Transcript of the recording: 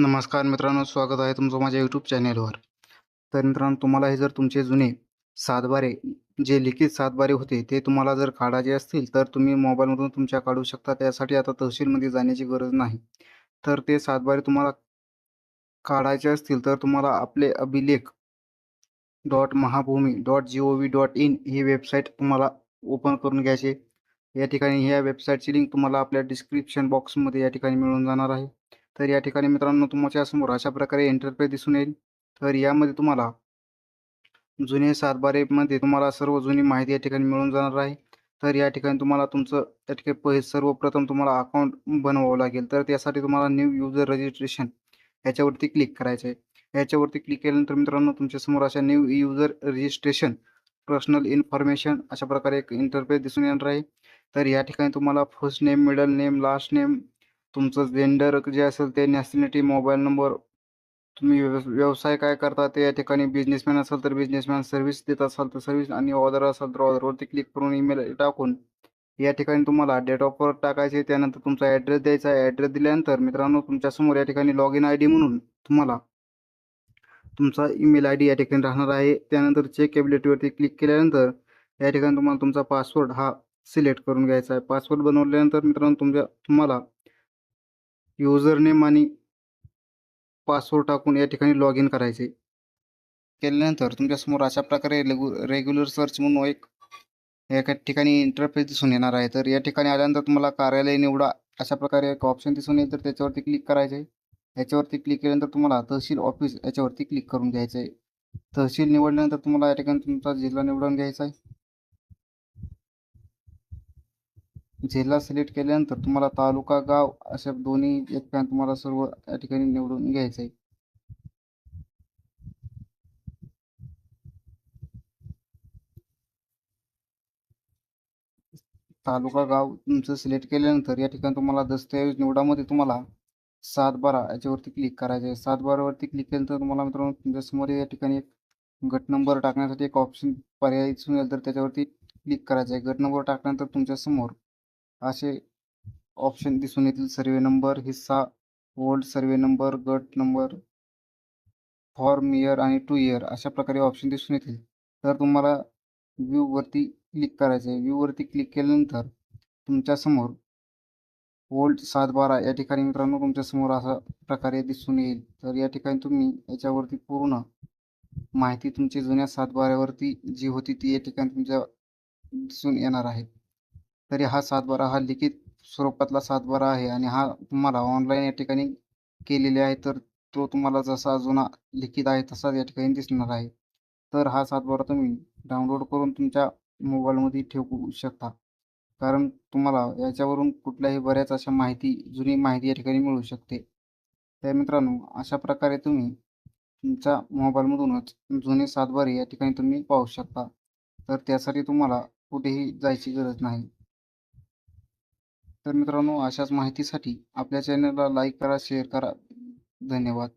नमस्कार मित्रांनो स्वागत आहे तुमचं माझ्या यूट्यूब चॅनेलवर तर मित्रांनो तुम्हाला हे जर तुमचे जुने सातबारे जे लिखित सातबारे होते ते तुम्हाला जर काढायचे असतील तर तुम्ही मोबाईलमधून तुमच्या काढू शकता. त्यासाठी आता तहसीलमध्ये जाण्याची गरज नाही. तर ते सातबारे तुम्हाला काढायचे असतील तर तुम्हाला आपले अभिलेख dot Mahabhumi dot G O V dot in he website तुम्हाला ओपन करून घ्यायचे. या ठिकाणी ह्या वेबसाईटची लिंक तुम्हाला आपल्या डिस्क्रिप्शन बॉक्समध्ये या ठिकाणी मिळून जाणार आहे. तर या ठिकाणी मित्रांनो तुमच्यासमोर अशा प्रकारे इंटरफेस दिसून येईल. तर यामध्ये तुम्हाला जुने सातबारेमध्ये तुम्हाला सर्व जुनी माहिती या ठिकाणी मिळून जाणार आहे. तर या ठिकाणी तुम्हाला तुमचं त्या ठिकाणी पहि सर्वप्रथम तुम्हाला अकाउंट बनवावं लागेल. तर त्यासाठी तुम्हाला न्यू युजर रजिस्ट्रेशन याच्यावरती क्लिक करायचं आहे. याच्यावरती क्लिक केल्यानंतर मित्रांनो तुमच्यासमोर अशा new user registration personal information अशा प्रकारे एक इंटरफेस दिसून येणार आहे. तर या ठिकाणी तुम्हाला first name middle name last name तुमचं जेंडर जे असेल ते नॅशनॅलिटी मोबाईल नंबर तुम्ही व्यव व्यवसाय काय करता ते या ठिकाणी बिझनेसमॅन असाल तर बिझनेसमॅन सर्व्हिस देत असाल तर सर्व्हिस आणि ऑर्डर असाल तर ऑर्डरवरती क्लिक करून ईमेल टाकून या ठिकाणी तुम्हाला डेट ऑफ बर्थ टाकायचे त्यानंतर तुमचा ॲड्रेस द्यायचा आहे. ॲड्रेस दिल्यानंतर मित्रांनो तुमच्यासमोर या ठिकाणी लॉग इन आय डी म्हणून तुम्हाला तुमचा ईमेल आय डी या ठिकाणी राहणार आहे. त्यानंतर चेक एबिलिटीवरती क्लिक केल्यानंतर या ठिकाणी तुम्हाला तुमचा पासवर्ड हा सिलेक्ट करून घ्यायचा आहे. पासवर्ड बनवल्यानंतर मित्रांनो तुमच्या तुम्हाला युजरनेम आणि पासवर्ड टाकून या ठिकाणी लॉग इन करायचे. केल्यानंतर तुमच्यासमोर अशा प्रकारे रेगु रेग्युलर सर्च म्हणून एक एका ठिकाणी इंटरफेस दिसून येणार आहे. तर या ठिकाणी आल्यानंतर तुम्हाला कार्यालय निवडा अशा प्रकारे एक ऑप्शन दिसून येईल. तर त्याच्यावरती क्लिक करायचं. आहे याच्यावरती क्लिक केल्यानंतर तुम्हाला तहसील ऑफिस याच्यावरती क्लिक करून घ्यायचं. आहे तहसील निवडल्यानंतर तुम्हाला या ठिकाणी तुमचा जिल्हा निवडून घ्यायचा आहे. जिल्हा सिलेक्ट केल्यानंतर तुम्हाला तालुका गाव अशा दोन्ही या तुम्हाला सर्व या ठिकाणी निवडून घ्यायचं आहे तालुका गाव तुमचं सिलेक्ट केल्यानंतर या ठिकाणी तुम्हाला दस्तऐवज निवडामध्ये तुम्हाला सात बारा याच्यावरती क्लिक करायचं आहे. सात बारावरती क्लिक केल्यानंतर तुम्हाला मित्रांनो तुमच्यासमोर या ठिकाणी एक गट नंबर टाकण्यासाठी एक ऑप्शन पर्याय दिसून येईल तर त्याच्यावरती क्लिक करायचं आहे. गट नंबर टाकल्यानंतर तुमच्यासमोर असे ऑप्शन दिसून येतील. सर्वे नंबर हिस्सा ओल्ड सर्वे नंबर गट नंबर फॉर्म इयर आणि टू इयर अशा प्रकारे ऑप्शन दिसून येतील. तर तुम्हाला व्ह्यूवरती क्लिक करायचं आहे व्ह्यूवरती क्लिक केल्यानंतर तुमच्यासमोर ओल्ड सात बारा या ठिकाणी मित्रांनो तुमच्यासमोर असा प्रकारे दिसून येईल. तर या ठिकाणी तुम्ही याच्यावरती पूर्ण माहिती तुमची जुन्या सातबाऱ्यावरती जी होती ती या ठिकाणी तुमच्या दिसून येणार आहे. तरी हा सातबारा हा लिखित स्वरूपातला सातबारा आहे आणि हा तुम्हाला ऑनलाईन या ठिकाणी केलेले आहे. तर तो तुम्हाला जसा जुना लिखित आहे तसाच या ठिकाणी दिसणार आहे. तर हा सातबारा तुम्ही डाउनलोड करून तुमच्या मोबाईलमध्ये ठेवू शकता. कारण तुम्हाला याच्यावरून कुठल्याही बऱ्याच अशा माहिती जुनी माहिती या ठिकाणी मिळू शकते. तर मित्रांनो अशा प्रकारे तुम्ही तुमच्या मोबाईलमधूनच जुने सातबारे या ठिकाणी तुम्ही पाहू शकता. तर त्यासाठी तुम्हाला कुठेही जायची गरज नाही. तर मित्रांनो अशाच माहितीसाठी आपल्या चॅनलला लाईक करा शेअर करा. धन्यवाद.